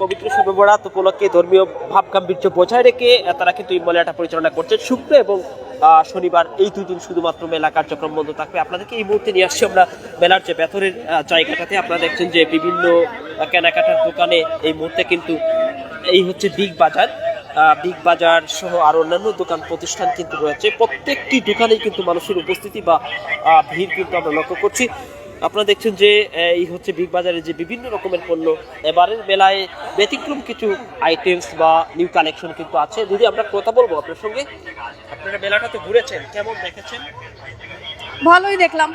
পবিত্র শবে বরাত উপলক্ষে ধর্মীয় ভাব গাম্ভীর্য বজায় রেখে তারা কিন্তু এই মেলাটা পরিচালনা করছে শুক্র এবং শনিবার এই দুদিন শুধুমাত্র মেলা কার্যক্রম বন্ধ থাকবে। আপনাদেরকে এই মুহূর্তে নিয়ে আসছি আমরা মেলার যে বেতনের জায়গাটাতে। আপনারা দেখছেন যে বিভিন্ন কেনাকাটার দোকানে এই মুহূর্তে কিন্তু এই হচ্ছে বিগ বাজার। বিগ বাজার সহ আর অন্যান্য দোকান প্রতিষ্ঠান কিন্তু রয়েছে। প্রত্যেকটি দোকানেই কিন্তু মানুষের উপস্থিতি বা ভিড় কিন্তু আমরা লক্ষ্য করছি। আপনারা দেখছেন যে এই হচ্ছে বিগ বাজারে যে বিভিন্ন রকমের পণ্য। এবারের মেলায় ব্যতিক্রম কিছু আইটেমস বা নিউ কালেকশন কিন্তু আছে। দিদি আমরা কথা বলব আপনার সঙ্গে। আপনারা মেলাটাতে ঘুরেছেন কেমন দেখেছেন? ভালোই দেখলাম।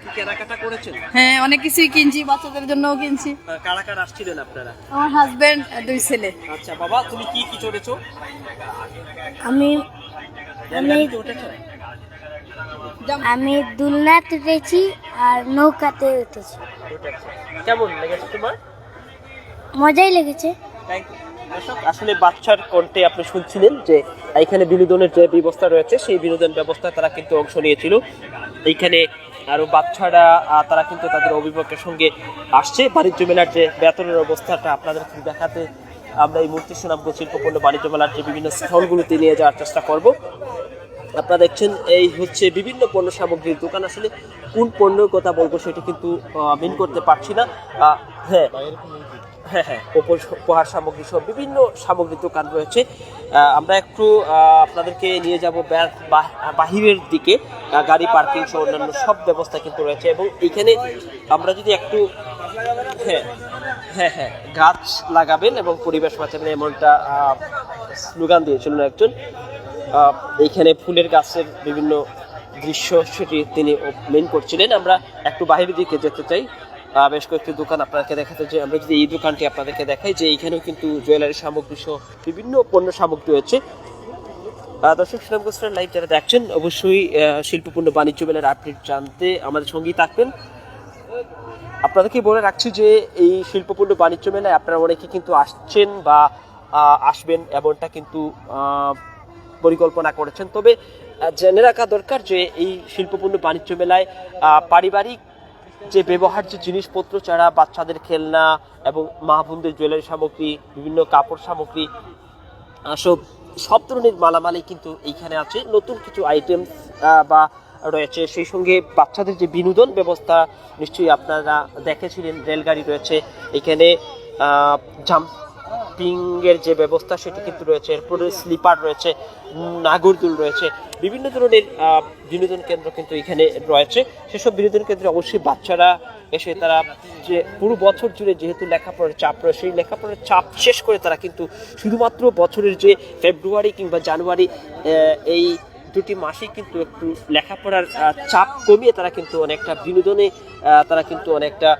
কি কেনাকাটা করেছেন? হ্যাঁ অনেক কিছুই কিনছি বাচ্চাদের জন্যও কিনছি। কারা কারা আসছিলেন আপনারা? আমার হাজবেন্ড দুই ছেলে। আচ্ছা বাবা তুমি কি কি চড়েছো? আমি আমি দুলনাতে উঠেছি আর নৌকাতে উঠেছি। কেমন লেগেছে তোমার? মজাই লেগেছে। দর্শক, আসলে বাচ্চার কণ্ঠে আপনি শুনছিলেন যে এখানে বিনোদনের যে ব্যবস্থা রয়েছে সেই বিনোদন ব্যবস্থায় তারা কিন্তু অংশ নিয়েছিল। এইখানে আরও বাচ্চারা তারা কিন্তু তাদের অভিভাবকের সঙ্গে আসছে। বাণিজ্য মেলার যে বেতনের অবস্থাটা আপনাদের দেখাতে আমরা এই মূর্তি সুনামগঞ্জ শিল্পপণ্য বাণিজ্য মেলার যে বিভিন্ন স্থলগুলোতে নিয়ে যাওয়ার চেষ্টা করব। আপনারা দেখছেন, এই হচ্ছে বিভিন্ন পণ্য সামগ্রীর দোকান। আসলে কোন পণ্যের কথা বলব সেটা কিন্তু মিন করতে পারছি না। হ্যাঁ হ্যাঁ হ্যাঁ উপহার সামগ্রী সহ বিভিন্ন সামগ্রীর দোকান রয়েছে। আমরা একটু আপনাদেরকে নিয়ে যাব বাহিরের দিকে। গাড়ি, পার্কিং সহ অন্যান্য সব ব্যবস্থা কিন্তু রয়েছে এবং এখানে আমরা যদি একটু হ্যাঁ হ্যাঁ হ্যাঁ গাছ লাগাবেন এবং পরিবেশ বাঁচাবেন এমনটা স্লোগান দিয়েছিলেন একজন। এইখানে ফুলের গাছের বিভিন্ন দৃশ্য সেটি তিনি মেন করছিলেন। আমরা একটু বাইরের দিকে যেতে চাই। বেশ কয়েকটি দোকান আপনাদেরকে দেখাতে চাই। আমরা যদি এই দোকানটি আপনাদেরকে দেখাই যে এইখানেও কিন্তু জুয়েলারি সামগ্রী সহ বিভিন্ন পণ্য সামগ্রী রয়েছে। দর্শক শ্রীরামকৃষ্ণের লাইভ যারা দেখছেন, অবশ্যই শিল্পপূর্ণ বাণিজ্য মেলার আপডেট জানতে আমাদের সঙ্গেই থাকবেন। আপনাদেরকে বলে রাখছি যে এই শিল্পপূর্ণ বাণিজ্য মেলায় আপনারা অনেকে কিন্তু আসছেন বা আসবেন, এমনটা কিন্তু পরিকল্পনা করেছেন। তবে জেনে রাখা দরকার যে এই শিল্পপূর্ণ বাণিজ্য মেলায় পারিবারিক যে ব্যবহার্য জিনিসপত্র ছাড়া বাচ্চাদের খেলনা এবং মা বোনদের জুয়েলারি সামগ্রী, বিভিন্ন কাপড় সামগ্রী সব সব ধরনের মালামালই কিন্তু এইখানে আছে। নতুন কিছু আইটেম বা রয়েছে। সেই সঙ্গে বাচ্চাদের যে বিনোদন ব্যবস্থা, নিশ্চয়ই আপনারা দেখেছিলেন, রেলগাড়ি রয়েছে। এখানে জাম্পিং এর যে ব্যবস্থা, সেটি কিন্তু রয়েছে। এরপরে স্লিপার রয়েছে, নাগরদুল রয়েছে। বিভিন্ন ধরনের বিনোদন কেন্দ্র কিন্তু এখানে রয়েছে। সেসব বিনোদন কেন্দ্রে অবশ্যই বাচ্চারা এসে তারা যে পুরো বছর জুড়ে যেহেতু লেখাপড়ার চাপ রয়েছে, সেই লেখাপড়ার চাপ শেষ করে তারা কিন্তু শুধুমাত্র বছরের যে ফেব্রুয়ারি কিংবা জানুয়ারি এই দুটি মাসে কিন্তু একটু লেখাপড়ার চাপ কমিয়ে তারা কিন্তু অনেকটা বিনোদনে তারা কিন্তু অনেকটা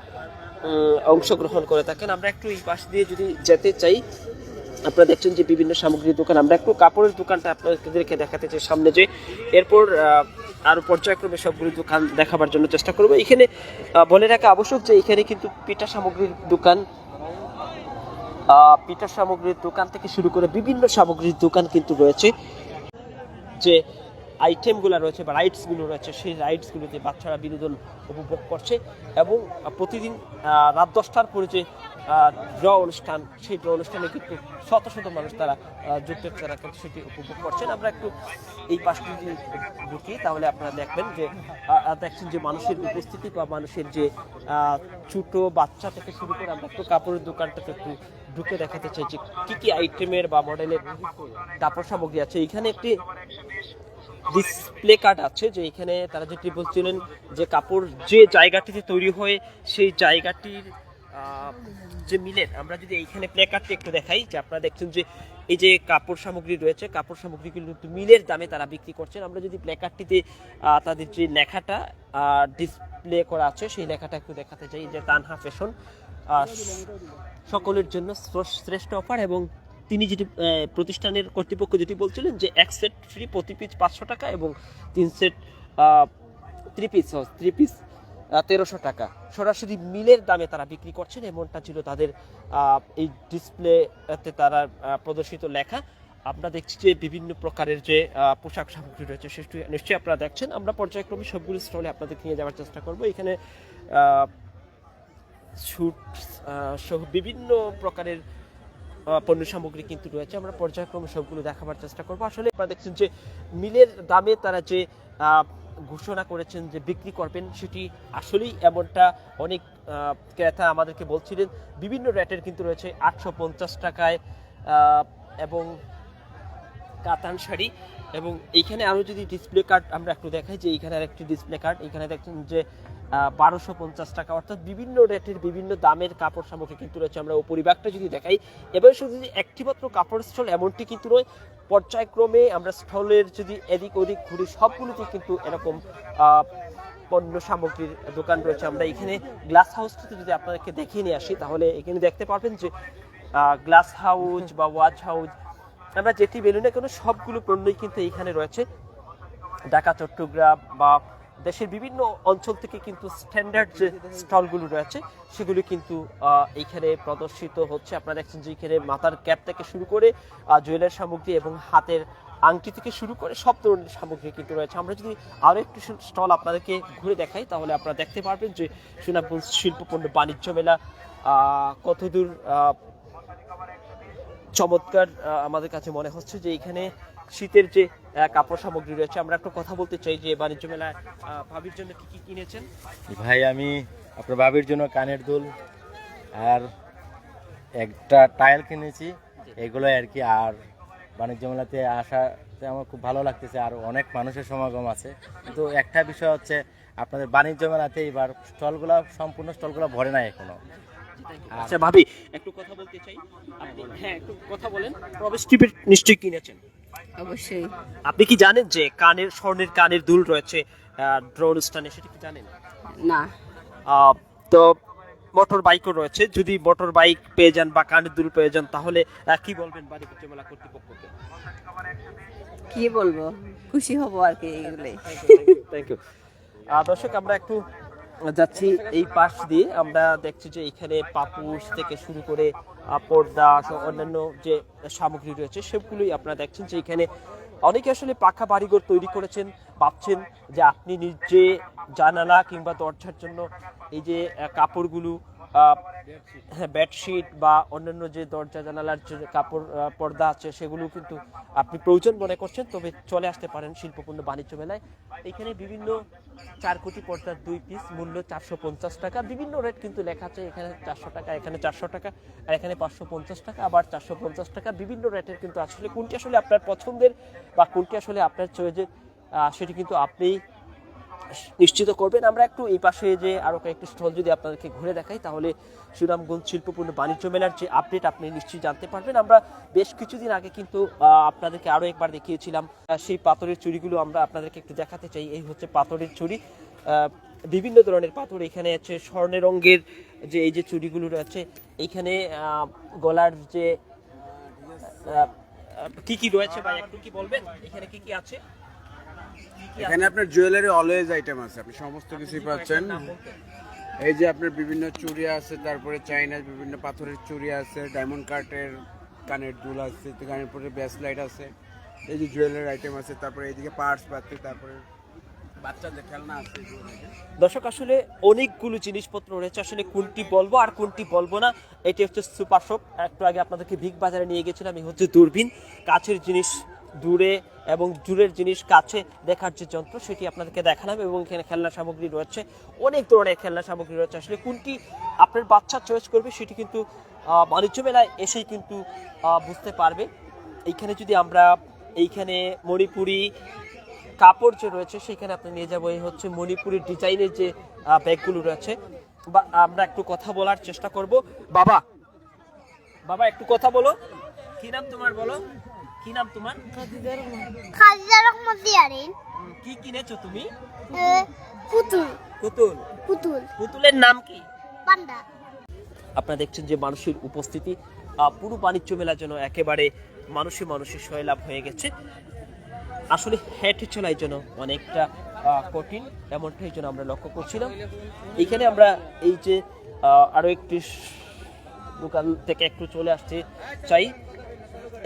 অংশগ্রহণ করে থাকেন। আমরা একটু এই পাশ দিয়ে যদি যেতে চাই, আপনারা দেখছেন যে বিভিন্ন সামগ্রীর দোকান। আমরা একটু কাপড়ের দোকানটা আপনাদেরকে দেখাতে চাই সামনে যে, এরপর আরও পর্যায়ক্রমে সবগুলো দোকান দেখাবার জন্য চেষ্টা করব। এখানে বলে রাখা আবশ্যক যে, এখানে কিন্তু পিঠা সামগ্রীর দোকান পিঠা সামগ্রীর দোকান থেকে শুরু করে বিভিন্ন সামগ্রীর দোকান কিন্তু রয়েছে। যে আইটেমগুলো রয়েছে বা রাইডসগুলো রয়েছে, সেই রাইডসগুলোতে বাচ্চারা বিনোদন উপভোগ করছে এবং প্রতিদিন রাত দশটার পরে যে ড্র অনুষ্ঠান, সেই ড্র অনুষ্ঠানে কিন্তু শত শত মানুষ তারা যুক্ত, তারা কিন্তু সেটি উপভোগ করছেন। আমরা একটু এই পাশটি যদি ঢুকি তাহলে আপনারা দেখবেন যে দেখছেন যে মানুষের উপস্থিতি বা মানুষের যে ছোট বাচ্চা থেকে শুরু করে আমরা একটু কাপড়ের দোকানটাতে একটু ঢুকে দেখাতে চাই যে কী কি আইটেমের বা মডেলের কাপড় সামগ্রী আছে। এখানে একটি ডিসপ্লে কার্ড আছে যে এখানে তারা যেটি বলছিলেন যে কাপড় যে জায়গাটিতে তৈরি হয়, সেই জায়গাটির যে মিলের, আমরা যদি এইখানে প্লে কার্ডটি একটু দেখাই, যে আপনারা দেখছেন যে এই যে কাপড় সামগ্রী রয়েছে, কাপড় সামগ্রীগুলো কিন্তু মিলের দামে তারা বিক্রি করছেন। আমরা যদি প্লে কার্ডটিতে তাদের যে লেখাটা ডিসপ্লে করা আছে, সেই লেখাটা একটু দেখাতে চাই, যে তানহা ফ্যাশন সকলের জন্য শ্রেষ্ঠ- শ্রেষ্ঠ অফার এবং তিনি যেটি প্রতিষ্ঠানের কর্তৃপক্ষ যেটি বলছিলেন যে এক সেট ফ্রি প্রতি পিস পাঁচশো টাকা এবং তিন set three piece three piece তেরোশো টাকা। সরাসরি মিলের দামে তারা বিক্রি করছেন, এমনটা ছিল তাদের এই ডিসপ্লেতে তারা প্রদর্শিত লেখা। আমরা দেখছি যে বিভিন্ন প্রকারের যে পোশাক সামগ্রী রয়েছে, সেটি নিশ্চয়ই আপনারা দেখছেন। আমরা পর্যায়ক্রমে সবগুলো স্টলে আপনাদের নিয়ে যাওয়ার চেষ্টা করব। এখানে স্যুট সহ বিভিন্ন প্রকারের পণ্য সামগ্রী কিন্তু রয়েছে। আমরা পর্যায়ক্রমে সবগুলো দেখাবার চেষ্টা করব। আসলে আপনারা দেখছেন যে মিলের দামে তারা যে ঘোষণা করেছেন যে বিক্রি করবেন, সেটি আসলেই এমনটা। অনেক ক্রেতা আমাদেরকে বলছিলেন, বিভিন্ন রেটের কিন্তু রয়েছে আটশো পঞ্চাশ টাকায় এবং কাতান শাড়ি। এবং এইখানে আরও যদি ডিসপ্লে কার্ড আমরা একটু দেখাই যে এইখানে আরেকটি ডিসপ্লে কার্ড এখানে দেখছেন যে বারোশো পঞ্চাশ টাকা। অর্থাৎ বিভিন্ন রেটের বিভিন্ন দামের কাপড় সামগ্রী কিন্তু রয়েছে। আমরা পরিবারটা যদি দেখাই, এবার শুধু যে একটিমাত্র কাপড় স্টল এমনটি কিন্তু নয়, পর্যায়ক্রমে আমরা স্টলের যদি এদিক ওদিক ঘুরি, সবগুলোতে কিন্তু এরকম পণ্য সামগ্রীর দোকান রয়েছে। আমরা এখানে গ্লাস হাউসটিতে যদি আপনাদেরকে দেখিয়ে নিয়ে আসি, তাহলে এখানে দেখতে পারবেন যে গ্লাস হাউস বা ওয়াচ হাউস আমরা যেটি বলি না কেন সবগুলো পণ্যই কিন্তু এইখানে রয়েছে। ঢাকা, চট্টগ্রাম বা দেশের বিভিন্ন অঞ্চল থেকে কিন্তু স্ট্যান্ডার্ড যে স্টলগুলো রয়েছে, সেগুলো কিন্তু এইখানে প্রদর্শিত হচ্ছে। আপনারা দেখছেন যে এখানে মাথার ক্যাপ থেকে শুরু করে জুয়েলারি সামগ্রী এবং হাতের আংটি থেকে শুরু করে সব ধরনের সামগ্রী কিন্তু রয়েছে। আমরা যদি আরও একটু স্টল আপনাদেরকে ঘুরে দেখাই, তাহলে আপনারা দেখতে পারবেন যে সুনামগঞ্জ শিল্পপণ্য বাণিজ্য মেলা কতদূর চমৎকার আমাদের কাছে মনে হচ্ছে যে এখানে শীতের যে কাপড় সামগ্রী রয়েছে আমরা একটু কথা বলতে চাই যে বাণিজ্য মেলায় ভাবির জন্য কি কি কিনেছেন? ভাই আমি আপনার ভাবির জন্য কানের দুল আর একটা টাইল কিনেছি। এগুলো আর কি আর বাণিজ্য মেলাতে আসাতে আমার খুব ভালো লাগতেছে আর অনেক মানুষের সমাগম আছে। কিন্তু একটা বিষয় হচ্ছে আপনাদের বাণিজ্য মেলাতে এবার স্টলগুলো সম্পূর্ণ স্টলগুলো ভরে নাই এখনও। আচ্ছা ভাবি একটু কথা বলতে চাই। আপনি হ্যাঁ একটু কথা বলেন। প্রবেশ টিপের নিশ্চয়ই কিনেছেন। অবশ্যই। আপনি কি জানেন যে কানের স্বর্ণের কানের দুল রয়েছে ড্রোন স্টানে সেটা কি জানেন? না। তো মোটর বাইকও রয়েছে। যদি মোটর বাইক পেয়ে যান বা কানের দুল পেয়ে যান তাহলে কি বলবেন বাণিজ্য মেলা কর্তৃপক্ষকে? কি বলব? খুশি হব আর কি এগুলোই। থ্যাংক ইউ দর্শক আমরা একটু যাচ্ছি এই পাশ দিয়ে। আমরা দেখছি যে এখানে পাপুস থেকে শুরু করে পর্দা সহ অন্যান্য যে সামগ্রী রয়েছে, সেগুলোই আপনারা দেখছেন যে এখানে অনেকে আসলে পাখা বাড়িঘর তৈরি করেছেন, ভাবছেন যে আপনি নিজে জানালা কিংবা দরজার জন্য এই যে কাপড়গুলো বেডশিট বা অন্যান্য যে দরজা, জানালার যে কাপড় পর্দা আছে সেগুলো কিন্তু আপনি প্রয়োজন মনে করছেন। তবে চলে আসতে পারেন শিল্পপূর্ণ বাণিজ্য মেলায়। এখানে বিভিন্ন চার কোটি পর্দার দুই পিস মূল্য চারশো পঞ্চাশ টাকা। বিভিন্ন রেট কিন্তু লেখা আছে, এখানে চারশো টাকা, এখানে চারশো টাকা, আর এখানে পাঁচশো পঞ্চাশ টাকা, আবার চারশো পঞ্চাশ টাকা। বিভিন্ন রেটের কিন্তু আসলে কোনটি আসলে আপনার পছন্দের বা কোনটি আসলে আপনার চয়েজের সেটি কিন্তু আপনি নিশ্চিত করবেন। আমরা একটু এই পাশে যে আরও কয়েকটি স্টল যদি আপনাদেরকে ঘুরে দেখাই তাহলে সুনামগঞ্জ শিল্পপূর্ণ বাণিজ্য মেলার যে আপডেট আপনি নিশ্চয়ই জানতে পারবেন। আমরা বেশ কিছুদিন আগে কিন্তু আপনাদেরকে আরও একবার দেখিয়েছিলাম সেই পাথরের চুড়িগুলো আমরা আপনাদেরকে একটু দেখাতে চাই। এই হচ্ছে পাথরের আহ, বিভিন্ন ধরনের পাথর এখানে আছে স্বর্ণের রঙের যে এই যে চুড়িগুলো রয়েছে এইখানে আহ, গলার যে কি কি রয়েছে ভাই একটু কি বলবেন? এখানে কি কি আছে? এখানে আপনার জুয়েলারি অলওয়েজ আইটেম আছে আপনি সমস্ত কিছুই পাচ্ছেন। এই যে আপনার বিভিন্ন চুড়ি আছে তারপরে চাইনার বিভিন্ন পাথরের চুড়ি আছে ডায়মন্ড কাটের কানের দুল আছে কানের পরে ব্যাসলাইট আছে এই যে জুয়েলারি আইটেম আছে তারপরে এইদিকে পার্স পাচ্ছে তারপরে বাচ্চাদের খেলনা আছে দর্শক আসলে অনেকগুলো জিনিসপত্র রয়েছে আসলে কোনটি বলব আর কোনটি বলব না এটি হচ্ছে সুপার শপ। একটু আগে আপনাদেরকে বিগ বাজারে নিয়ে গেছিলাম এই হচ্ছে দূরবীন কাছের জিনিস দূরে এবং দূরের জিনিস কাছে দেখার যে যন্ত্র, সেটি আপনাদেরকে দেখালাম এবং এখানে খেলনা সামগ্রী রয়েছে। অনেক ধরনের খেলনা সামগ্রী রয়েছে। আসলে কোনটি আপনার বাচ্চা চয়েস করবে, সেটি কিন্তু বাণিজ্য মেলায় এসেই কিন্তু বুঝতে পারবে। এইখানে যদি আমরা এইখানে মণিপুরি কাপড় যে রয়েছে, সেখানে আপনি নিয়ে যাব। এই হচ্ছে মণিপুরি ডিজাইনের যে ব্যাগগুলো রয়েছে। বা, আমরা একটু কথা বলার চেষ্টা করব। বাবা বাবা, একটু কথা বলো। কি নাম তোমার বলো? কি নাম তোমার? খাদিজা রহমত দিয়ারিন কি কিনেছো তুমি? পুতুল। পুতুল। পুতুল। পুতুলের নাম কি? পান্ডা। আপনারা দেখছেন যে মানুষের উপস্থিতি পুরো বাণিজ্য মেলার জন্য একেবারে মানুষে মানুষের সয়লাভ হয়ে গেছে। আসলে হেঁটে চলাই জন্য অনেকটা কঠিন এমনটাই জন্য আমরা লক্ষ্য করছিলাম। এখানে আমরা এই যে আরও একটি দোকান থেকে একটু চলে আসতে চাই।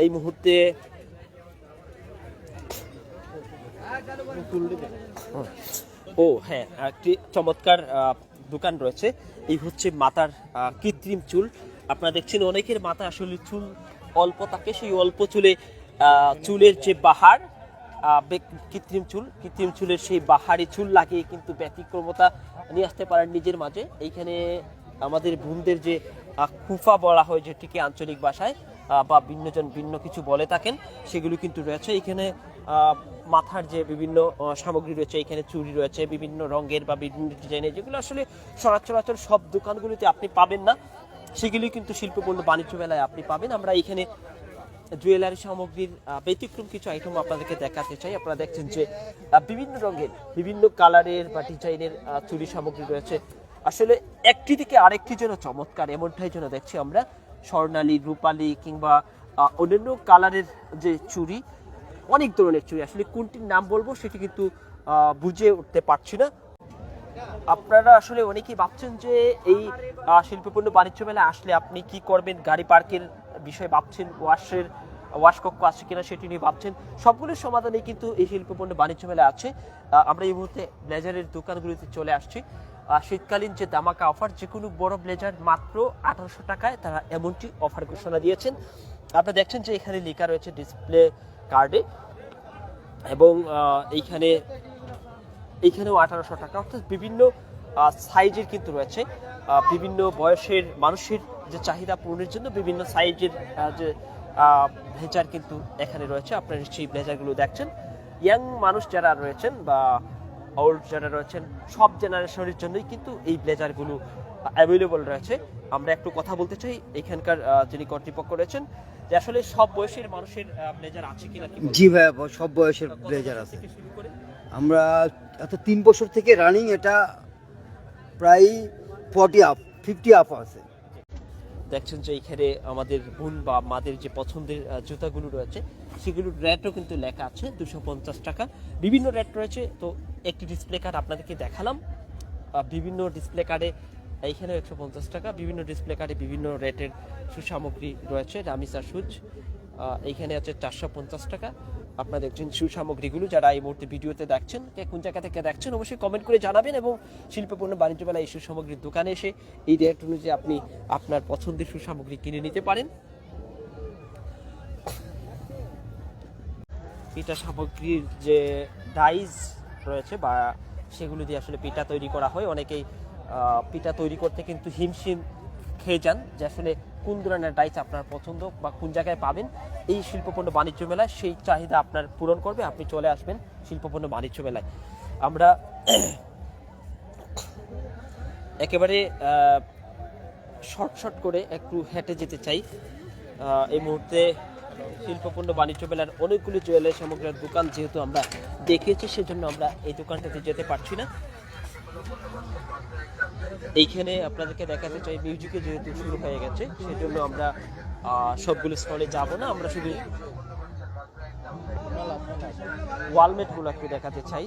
এই মুহূর্তে ও হ্যাঁ একটি চমৎকার দোকান রয়েছে। এই হচ্ছে মাতার কৃত্রিম চুল। আপনারা দেখছেন অনেকের মাথা আসলে চুল, অল্প থাকে, সেই অল্প চুলে চুলের যে বাহার কৃত্রিম চুল, কৃত্রিম চুলের সেই বাহারি চুল লাগিয়ে কিন্তু ব্যতিক্রমতা নিয়ে আসতে পারেন নিজের মাঝে। এইখানে আমাদের বোনদের যে কুফা বলা হয়, যেটিকে আঞ্চলিক ভাষায় বা ভিন্নজন ভিন্ন কিছু বলে থাকেন, সেগুলো কিন্তু রয়েছে। এখানে মাথার যে বিভিন্ন সামগ্রী রয়েছে, এখানে চুড়ি রয়েছে, বিভিন্ন রঙের বা বিভিন্ন ডিজাইনের, যেগুলো আসলে সরাচরাচর সব দোকানগুলিতে আপনি পাবেন না। সেগুলি কিন্তু শিল্পপণ্য বাণিজ্য মেলায় আপনি পাবেন। আমরা এখানে জুয়েলারি সামগ্রীর ব্যতিক্রম কিছু আইটেম আপনাদেরকে দেখাতে চাই। আপনারা দেখছেন যে বিভিন্ন রঙের, বিভিন্ন কালারের বা ডিজাইনের চুরি সামগ্রী রয়েছে। আসলে একটি থেকে আরেকটি যেন চমৎকার, এমনটাই যেন দেখছি আমরা। স্বর্ণালী রূপালী কিংবা অন্যান্য কালারের যে চুড়ি অনেক ধরনের চুড়ি। আসলে কোনটির নাম বলব সেটি কিন্তু বুঝে উঠতে পারছি না। আপনারা আসলে অনেকেই ভাবছেন যে এই আহ, শিল্পপণ্য বাণিজ্য মেলায় আসলে আপনি কি করবেন? গাড়ি পার্কের বিষয়ে ভাবছেন? ওয়াশের ওয়াশ কক্ষ আছে কিনা সেটি নিয়ে ভাবছেন? সবগুলোর সমাধানে কিন্তু এই শিল্পপণ্য বাণিজ্য মেলায় আছে। আমরা এই মুহূর্তে ব্লেজারের দোকানগুলিতে চলে আসছি। শীতকালীন যে দামাকা অফার যে কোনো বড় ব্লেজার মাত্র আঠারোশো টাকায় তারা এমনটি অফার ঘোষণা দিয়েছেন। আপনারা দেখছেন যে এখানে লেখা রয়েছে ডিসপ্লে কার্ডে এবং এইখানে, এইখানেও আঠারোশো টাকা। অর্থাৎ বিভিন্ন সাইজের কিন্তু রয়েছে। বিভিন্ন বয়সের মানুষের যে চাহিদা পূরণের জন্য বিভিন্ন সাইজের যে ব্লেজার কিন্তু এখানে রয়েছে। আপনারা নিশ্চয়ই ব্লেজারগুলো দেখছেন। ইয়াং মানুষ যারা রয়েছেন বা ওল্ড যারা রয়েছেন সব জেনারেশনের জন্যই কিন্তু এই ব্লেজারগুলো অ্যাভেলেবল রয়েছে। আমরা একটু কথা বলতে চাই এখানকার যিনি কর্তৃপক্ষ রয়েছেন যে আসলে সব বয়সের মানুষের ব্লেজার আছে কিনা জি ভাইয়া সব বয়সের ব্লেজার আছে? আমরা এত তিন বছর থেকে রানিং এটা প্রায় ফর্টি আপ ফিফটি আপ আছে। দেখছেন যে এখানে আমাদের বোন বা মাদের যে পছন্দের জুতাগুলো রয়েছে সেগুলোর রেটও কিন্তু লেখা আছে দুশো পঞ্চাশ টাকা। বিভিন্ন রেট রয়েছে তো একটি ডিসপ্লে কার্ড আপনাদেরকে দেখালাম। বিভিন্ন ডিসপ্লে কার্ডে এইখানে একশো পঞ্চাশ টাকা। বিভিন্ন ডিসপ্লে কার্ডে বিভিন্ন রেটের সুসামগ্রী রয়েছে। রামিসা আহ, এইখানে আছে চারশো পঞ্চাশ টাকা। আপনারা দেখছেন সুসামগ্রীগুলো। যারা এই মুহূর্তে ভিডিওতে দেখছেন কে কোন জায়গা থেকে দেখছেন অবশ্যই কমেন্ট করে জানাবেন এবং শিল্পপূর্ণ বাণিজ্য মেলা এই সুসামগ্রীর দোকানে এসে এই রেট অনুযায়ী আপনি আপনার পছন্দের সুসামগ্রী কিনে নিতে পারেন। এটা সামগ্রীর যে ডাইস রয়েছে বা সেগুলো দিয়ে আসলে পিঠা তৈরি করা হয়। অনেকেই পিঠা তৈরি করতে কিন্তু হিমশিম খেয়ে যান, যে আসলে কোন ধরনের ডাইস আপনার পছন্দ বা কোন জায়গায় পাবেন। এই শিল্পপণ্য বাণিজ্য মেলায় সেই চাহিদা আপনার পূরণ করবে। আপনি চলে আসবেন শিল্পপণ্য বাণিজ্য মেলায়। আমরা একেবারে শর্ট শর্ট করে একটু হেঁটে যেতে চাই। এই মুহূর্তে শিল্পপণ্য, বাণিজ্য মেলার অনেকগুলি জুয়েলারি সামগ্রীর দোকান যেহেতু আমরা দেখিয়েছি সেজন্য আমরা এই দোকানটাতে যেতে পারছি না। এইখানে আপনাদেরকে দেখাতে চাই, মিউজিকে যেহেতু শুরু হয়ে গেছে, সেজন্য আমরা সবগুলো স্থলে যাব না, আমরা শুধু ওয়ালমেটগুলো একটু দেখাতে চাই।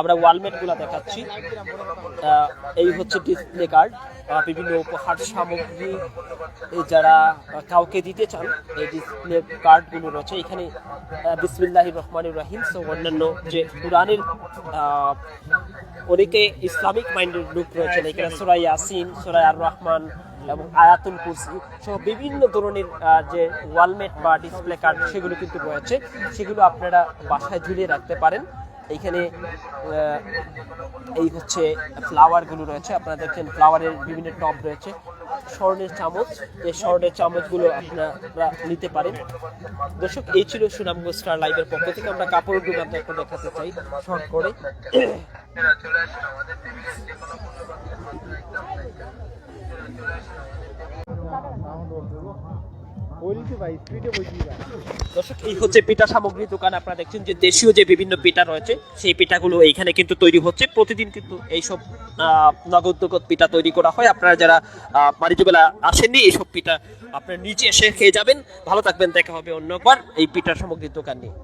আমরা ওয়ালমেটগুলা দেখাচ্ছি। এই হচ্ছে ডিসপ্লে কার্ড বিভিন্ন উপহার সামগ্রী যারা কাউকে দিতে চান, এই ডিসপ্লে কার্ডগুলো রয়েছে। এখানে বিসমিল্লাহ রহমান রাহিম। সো অন্যান্য যে কোরআনের অনেকে ইসলামিক মাইন্ডের লোক রয়েছেন। এখানে সোরাই ইয়াসিন সোরাই আর রহমান এবং আয়াতুল কুরসি সহ বিভিন্ন ধরনের যে ওয়ালমেট বা ডিসপ্লে কার্ড সেগুলো কিন্তু রয়েছে। সেগুলো আপনারা বাসায় ঝুলিয়ে রাখতে পারেন। এইখানে এই হচ্ছে ফ্লাওয়ারগুলো রয়েছে। আপনারা দেখছেন ফ্লাওয়ারের বিভিন্ন টপ রয়েছে। স্বর্ণের চামচ, এই স্বর্ণের চামচগুলো আপনারা নিতে পারেন। দর্শক, এই ছিল সুনামগঞ্জ স্টার লাইভের পক্ষ থেকে। আমরা দোকানটা একটু দেখাতে চাই শর্ট করে। দর্শক এই হচ্ছে পিঠা সামগ্রী দোকান। আপনারা দেখছেন যে দেশীয় যে বিভিন্ন পিঠা রয়েছে সেই পিঠাগুলো এইখানে কিন্তু তৈরি হচ্ছে। প্রতিদিন কিন্তু এইসব নগদ নগদ পিঠা তৈরি করা হয়। আপনারা যারা আহ, বাণিজ্য আসেননি এইসব পিঠা আপনারা নিচে এসে খেয়ে যাবেন। ভালো থাকবেন দেখা হবে অন্যবার এই পিঠা সামগ্রীর দোকান নিয়ে।